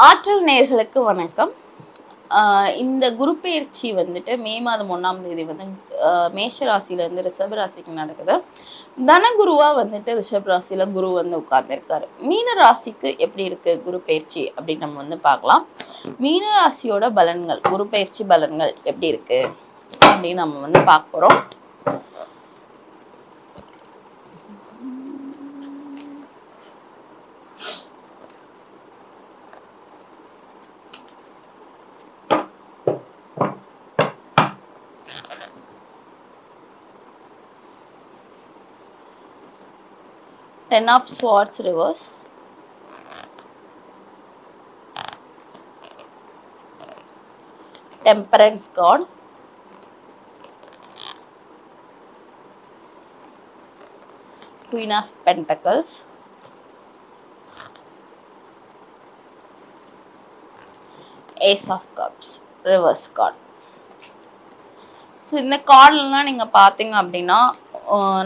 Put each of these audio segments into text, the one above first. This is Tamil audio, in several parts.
ஆற்றல் நேர்களுக்கு வணக்கம். ஆஹ் இந்த குரு பயிற்சி வந்துட்டு மே மாதம் ஒன்றாம் தேதி வந்து ஆஹ் மேஷ ராசியிலேருந்து ரிஷப ராசிக்கு நடக்குது. தனகுருவா வந்துட்டு ரிஷப் ராசியில குரு வந்து உட்கார்ந்துருக்காரு. மீன ராசிக்கு எப்படி இருக்கு குரு பயிற்சி அப்படின்னு நம்ம வந்து பார்க்கலாம். மீன ராசியோட பலன்கள் குரு பயிற்சி பலன்கள் எப்படி இருக்கு அப்படின்னு நம்ம வந்து பார்க்க போறோம். Ten of Swords reverse. Temperance God. Queen of Pentacles. Ace of Cups. Reverse card. So இந்த கார்டெலாம் நீங்கள் பார்த்தீங்க அப்படின்னா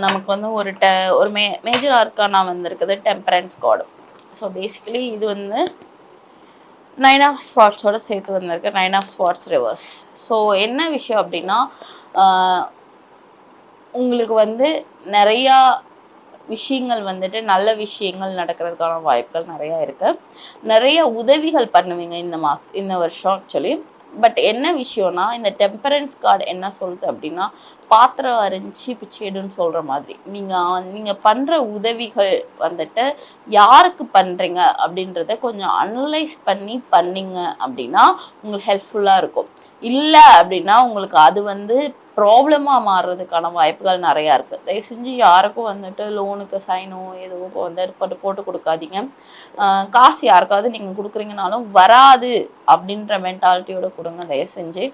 நமக்கு வந்து ஒரு டெ ஒரு மே மேஜர் ஆர்க்கானா வந்திருக்குது டெம்பரன்ஸ் கார்டு ஸோ பேசிக்கலி இது வந்து நைன் ஆஃப் ஸ்பாட்ஸோடு சேர்த்து வந்திருக்கு nine of spots reverse so என்ன விஷயம் அப்படின்னா உங்களுக்கு வந்து நிறையா விஷயங்கள் வந்துட்டு நல்ல விஷயங்கள் நடக்கிறதுக்கான வாய்ப்புகள் நிறையா இருக்குது நிறைய உதவிகள் பண்ணுவீங்க இந்த மாஸ் இந்த வருஷம் ஆக்சுவலி பட் என்ன விஷயம்னா இந்த டெம்பரன்ஸ் கார்டு என்ன சொல்லுது அப்படின்னா பாத்திரம் அரைஞ்சி பிச்சைடுன்னு சொல்கிற மாதிரி. நீங்கள் நீங்கள் பண்ணுற உதவிகள் வந்துட்டு யாருக்கு பண்ணுறீங்க அப்படின்றத கொஞ்சம் அனலைஸ் பண்ணி பண்ணீங்க அப்படின்னா உங்களுக்கு ஹெல்ப்ஃபுல்லாக இருக்கும். இல்லை அப்படின்னா உங்களுக்கு அது வந்து ப்ராப்ளமாக மாறுறதுக்கான வாய்ப்புகள் நிறையா இருக்குது தயவு செஞ்சு யாருக்கும் வந்துட்டு லோனுக்கு சைனோ எதுவும் வந்து போட்டு போட்டு கொடுக்காதீங்க. காசு யாருக்காவது நீங்கள் கொடுக்குறீங்கனாலும் வராது அப்படின்ற மென்டாலிட்டியோட கொடுங்க தயவு செஞ்சு.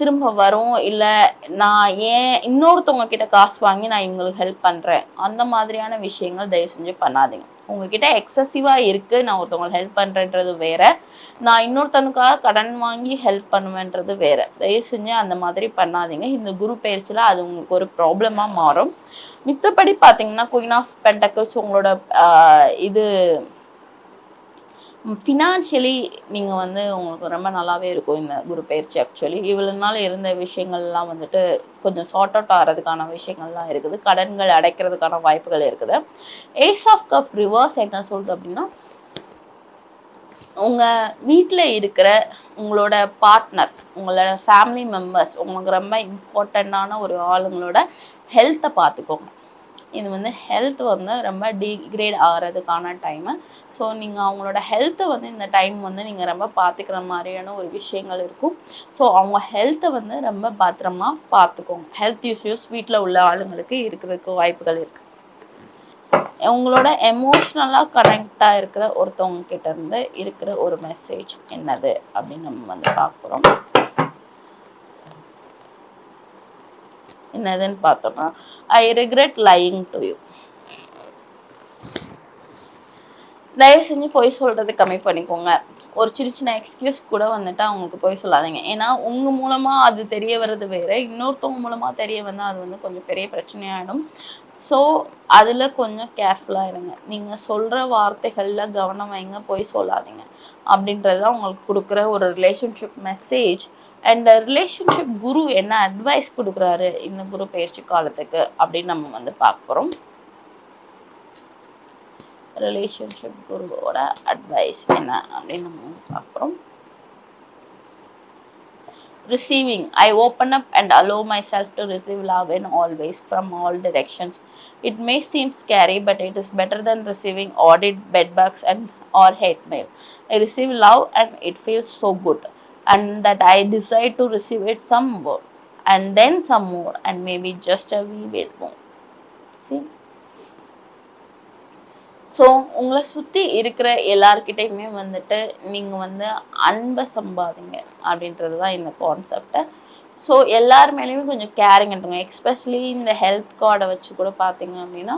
திரும்ப வரும். இல்லை நான் ஏன் இன்னொருத்தவங்க கிட்ட காசு வாங்கி நான் இவங்களுக்கு ஹெல்ப் பண்ணுறேன் அந்த மாதிரியான விஷயங்கள் தயவு செஞ்சு பண்ணாதீங்க. உங்ககிட்ட எக்ஸசிவாக இருக்குது நான் ஒருத்தவங்களை ஹெல்ப் பண்ணுறேன்றது வேற. நான் இன்னொருத்தனுக்காக கடன் வாங்கி ஹெல்ப் பண்ணுவேன்றது வேற. தயவு செஞ்சு அந்த மாதிரி பண்ணாதீங்க. இந்த குரு பயிற்சியில் அது உங்களுக்கு ஒரு ப்ராப்ளமாக மாறும். மித்தபடி பார்த்தீங்கன்னா குயின் ஆஃப் பென்டக்கல்ஸ் உங்களோட இது ஃபினான்ஷியலி நீங்கள் வந்து உங்களுக்கு ரொம்ப நல்லாவே இருக்கும் இந்த குரு பயிற்சி ஆக்சுவலி இவ்வளோ நாள் இருந்த விஷயங்கள்லாம் வந்துட்டு கொஞ்சம் சார்ட் அவுட் ஆகிறதுக்கான விஷயங்கள்லாம் இருக்குது. கடன்கள் அடைக்கிறதுக்கான வாய்ப்புகள் இருக்குது. ஏஸ் ஆஃப் கப் ரிவர்ஸ் என்ன சொல்லுது அப்படின்னா உங்கள் வீட்டில் இருக்கிற உங்களோட பார்ட்னர் உங்களோட ஃபேமிலி மெம்பர்ஸ் உங்களுக்கு ரொம்ப இம்பார்ட்டண்ட்டான ஒரு ஆளுங்களோட ஹெல்த்தை பார்த்துக்கோங்க. இது வந்து ஹெல்த் வந்து ரொம்ப டிகிரேட் ஆகிறதுக்கான டைமு ஸோ நீங்கள் அவங்களோட ஹெல்த்தை வந்து இந்த டைம் வந்து நீங்கள் ரொம்ப பார்த்துக்கிற மாதிரியான ஒரு விஷயங்கள் இருக்கும். ஸோ அவங்க ஹெல்த்தை வந்து ரொம்ப பத்திரமா பார்த்துக்கோங்க ஹெல்த் இஷ்யூஸ் வீட்டில் உள்ள ஆளுங்களுக்கு இருக்கிறதுக்கு வாய்ப்புகள் இருக்குது உங்களோட எமோஷ்னலாக கனெக்டாக இருக்கிற ஒருத்தவங்க கிட்ட இருந்து இருக்கிற ஒரு மெசேஜ் என்னது அப்படின்னு நம்ம வந்து பார்க்குறோம். என்னதுன்னு பார்த்தோம்னா I regret lying to you தயவு செஞ்சு பொய் சொல்கிறது கம்மி பண்ணிக்கோங்க. ஒரு சின்ன சின்ன எக்ஸ்கியூஸ் கூட வந்துட்டு அவங்களுக்கு பொய் சொல்லாதீங்க. ஏன்னா உங்கள் மூலமாக அது தெரிய வர்றது வேறு. இன்னொருத்தவங்க மூலமாக தெரிய வந்தால் அது வந்து கொஞ்சம் பெரிய பிரச்சனையாயிடும். ஸோ அதில் கொஞ்சம் கேர்ஃபுல்லாக இருங்க. நீங்கள் சொல்கிற வார்த்தைகளில் கவனம் வைங்க பொய் சொல்லாதீங்க. அப்படின்றது தான் உங்களுக்கு கொடுக்குற ஒரு relationship message and relationship guru என்ன அட்வைஸ் கொடுக்குறாரு இந்த குரு பயிற்சி காலத்துக்கு அப்படின்னு நம்ம வந்து பார்க்க போகிறோம் ரிலேஷன்ஷிப் குருவோட அட்வைஸ் என்ன அப்படின்னு நம்ம வந்து பார்க்குறோம் receiving i open up and allow myself to receive love in all ways from all directions it may seem scary but it is better than receiving audit bedbugs and or hate mail i receive love and it feels so good and that i decide to receive it some more and then some more and maybe just a wee bit more. See? So உங்களை சுற்றி இருக்கிற எல்லார்கிட்டையுமே வந்துட்டு நீங்கள் வந்து அன்பை சம்பாதிங்க அப்படின்றது தான் இந்த கான்செப்டை ஸோ எல்லார் மேலேயுமே கொஞ்சம் கேரிங் எடுத்துங்க எக்ஸ்பெஷலி இந்த ஹெல்த் கார்டை வச்சு கூட பார்த்தீங்க அப்படின்னா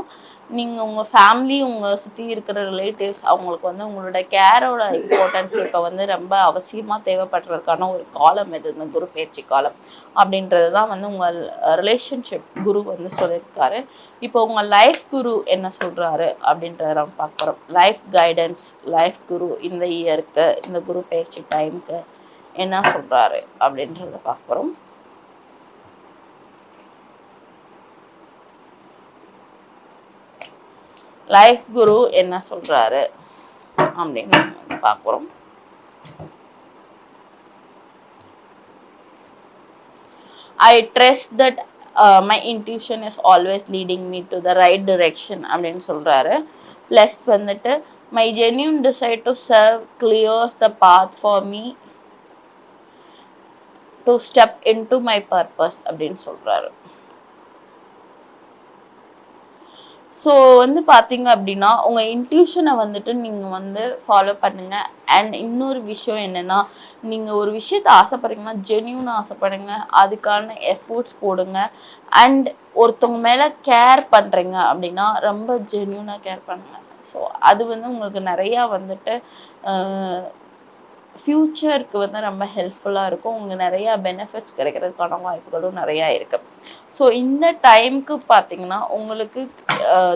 நீங்கள் உங்கள் ஃபேமிலி உங்கள் சுற்றி இருக்கிற ரிலேட்டிவ்ஸ் அவங்களுக்கு வந்து உங்களோட கேரோட இம்பார்ட்டன்ஸ் இப்போ வந்து ரொம்ப அவசியமாக தேவைப்படுறதுக்கான ஒரு காலம் இது இந்த குரு பயிற்சி காலம். அப்படின்றது தான் வந்து உங்கள் ரிலேஷன்ஷிப் குரு வந்து சொல்லியிருக்காரு. இப்போ உங்கள் லைஃப் குரு என்ன சொல்கிறாரு அப்படின்றத நம்ம பார்க்குறோம். லைஃப் கைடன்ஸ் லைஃப் குரு இந்த இயருக்கு இந்த குரு பயிற்சி டைமுக்கு என்ன சொல்கிறாரு அப்படின்றத பார்க்குறோம். லைஃப் குரு என்ன சொல்றாரு? அப்படின்னு பார்க்குறோம். I trust that my intuition is always leading me to the right direction அப்படின்னு சொல்கிறாரு ப்ளஸ் வந்துட்டு my genuine decide to serve clears the path for me to step in to my purpose அப்படின்னு சொல்கிறாரு ஸோ வந்து பார்த்தீங்க அப்படின்னா உங்கள் இன்ட்யூஷனை வந்துட்டு நீங்கள் வந்து ஃபாலோ பண்ணுங்கள் அண்ட் இன்னொரு விஷயம் என்னென்னா நீங்கள் ஒரு விஷயத்தை ஆசைப்படுறீங்கன்னா ஜென்யூனாக ஆசைப்படுங்க. அதுக்கான எஃபோர்ட்ஸ் போடுங்க. அண்ட் ஒருத்தவங்க மேலே கேர் பண்ணுறீங்க அப்படின்னா ரொம்ப ஜென்யூனாக கேர் பண்ணுங்கள் ஸோ அது வந்து உங்களுக்கு நிறையா வந்துட்டு ஃப்யூச்சருக்கு வந்து ரொம்ப ஹெல்ப்ஃபுல்லாக இருக்கும். உங்களுக்கு நிறையா பெனிஃபிட்ஸ் கிடைக்கிறதுக்கான வாய்ப்புகளும் நிறையா இருக்குது ஸோ இந்த டைமுக்கு பார்த்தீங்கன்னா உங்களுக்கு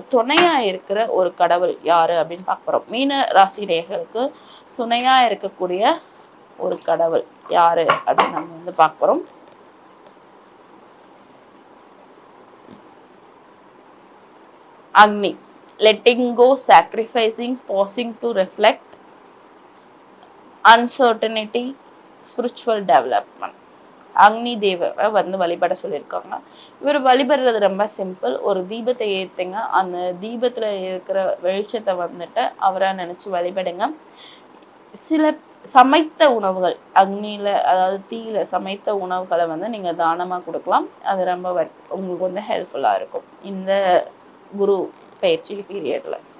துணையாக இருக்கிற ஒரு கடவுள் யார் அப்படின்னு பார்க்க போகிறோம் மீன ராசி நேர்களுக்கு துணையாக இருக்கக்கூடிய ஒரு கடவுள் யார் அப்படின்னு நம்ம வந்து பார்க்க போகிறோம் Agni. Letting go sacrificing passing to reflect uncertainty spiritual development Agni தேவரை வந்து வழிபட சொல்லியிருக்காங்க. இவர் வழிபடுறது ரொம்ப சிம்பிள் ஒரு தீபத்தை ஏற்றுங்க அந்த தீபத்தில் இருக்கிற வெளிச்சத்தை வந்துட்டு அவராக நினச்சி வழிபடுங்க. சில சமைத்த உணவுகள் அக்னியில் அதாவது தீயில சமைத்த உணவுகளை வந்து நீங்கள் தானமாக கொடுக்கலாம். அது ரொம்ப உங்களுக்கு வந்து ஹெல்ப்ஃபுல்லாக இருக்கும். இந்த குரு பயிற்சி பீரியடில்